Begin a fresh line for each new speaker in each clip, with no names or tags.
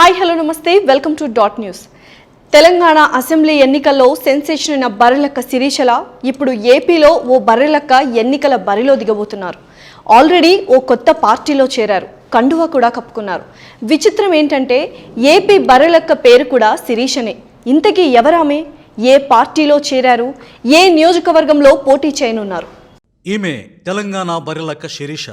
Hi hello namaste. Welcome to dot news. Telangana assembly ఎన్నికల్లో sensation అయిన బర్రెలక్క శిరీషల ఇప్పుడు ఏపీలో ఓ బర్రెలక్క ఎన్నికల బరిలో దిగబోతున్నారు. ఆల్రెడీ ఓ కొత్త పార్టీలో చేరారు. కండువా కూడా కప్పుకున్నారు. విచిత్రం ఏంటంటే ఏపీ బర్రెలక్క పేరు కూడా శిరీషనే. ఇంతకీ ఎవరామె? ఏ పార్టీలో చేరారు? ఏ నియోజకవర్గంలో పోటీ చేయనున్నారు?
ఈమె తెలంగాణ బర్రెలక్క శిరీష.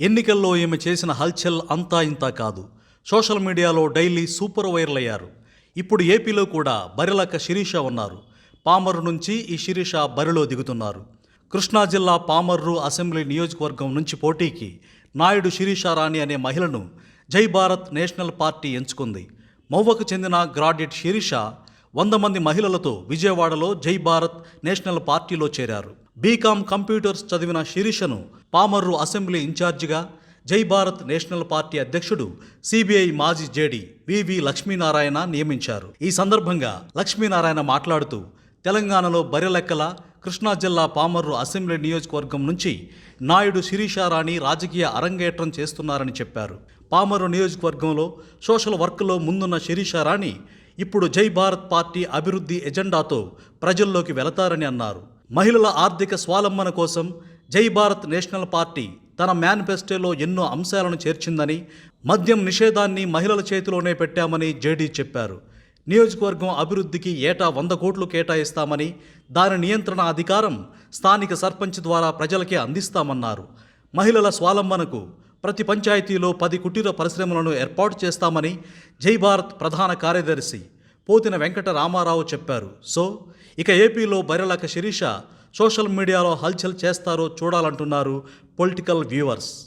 ఎన్నికల్లో ఈమె చేసిన హల్చల్ అంతా ఇంతా కాదు. సోషల్ మీడియాలో డైలీ సూపర్ వైరల్ అయ్యారు. ఇప్పుడు ఏపీలో కూడా బరిలక శిరీష ఉన్నారు. పామర్రు నుంచి ఈ శిరీష బరిలో దిగుతున్నారు. కృష్ణా జిల్లా పామర్రు అసెంబ్లీ నియోజకవర్గం నుంచి పోటీకి నాయుడు శిరీష రాణి అనే మహిళను జై భారత్ నేషనల్ పార్టీ ఎంచుకుంది. మౌవకు చెందిన గ్రాడ్యుయేట్ శిరీష వంద మంది మహిళలతో విజయవాడలో జై భారత్ నేషనల్ పార్టీలో చేరారు. బీకామ్ కంప్యూటర్స్ చదివిన శిరీషను పామర్రు అసెంబ్లీ ఇన్ఛార్జిగా జై భారత్ నేషనల్ పార్టీ అధ్యక్షుడు సిబిఐ మాజీ జేడి వివి లక్ష్మీనారాయణ నియమించారు. ఈ సందర్భంగా లక్ష్మీనారాయణ మాట్లాడుతూ తెలంగాణలో బరిలెక్కల కృష్ణా జిల్లా పామర్రు అసెంబ్లీ నియోజకవర్గం నుంచి నాయుడు శిరీషారాణి రాజకీయ అరంగేట్రం చేస్తున్నారని చెప్పారు. పామర్రు నియోజకవర్గంలో సోషల్ వర్క్లో ముందున్న శిరీషారాణి ఇప్పుడు జై భారత్ పార్టీ అభివృద్ధి ఎజెండాతో ప్రజల్లోకి వెళతారని అన్నారు. మహిళల ఆర్థిక స్వాలంబన కోసం జై భారత్ నేషనల్ పార్టీ తన మేనిఫెస్టోలో ఎన్నో అంశాలను చేర్చిందని మద్యం నిషేధాన్ని మహిళల చేతిలోనే పెట్టామని జేడీ చెప్పారు. నియోజకవర్గం అభివృద్ధికి ఏటా వంద కోట్లు కేటాయిస్తామని దాని నియంత్రణ అధికారం స్థానిక సర్పంచ్ ద్వారా ప్రజలకే అందిస్తామన్నారు. మహిళల స్వాలంబనకు ప్రతి పంచాయతీలో పది కుటీర పరిశ్రమలను ఏర్పాటు చేస్తామని జై భారత్ ప్రధాన కార్యదర్శి పోతిన వెంకట రామారావు చెప్పారు. సో ఇక ఏపీలో బైరలక శిరీష సోషల్ మీడియాలో హల్చల్ చేస్తారో చూడాలంటున్నారు పొలిటికల్ వ్యూవర్స్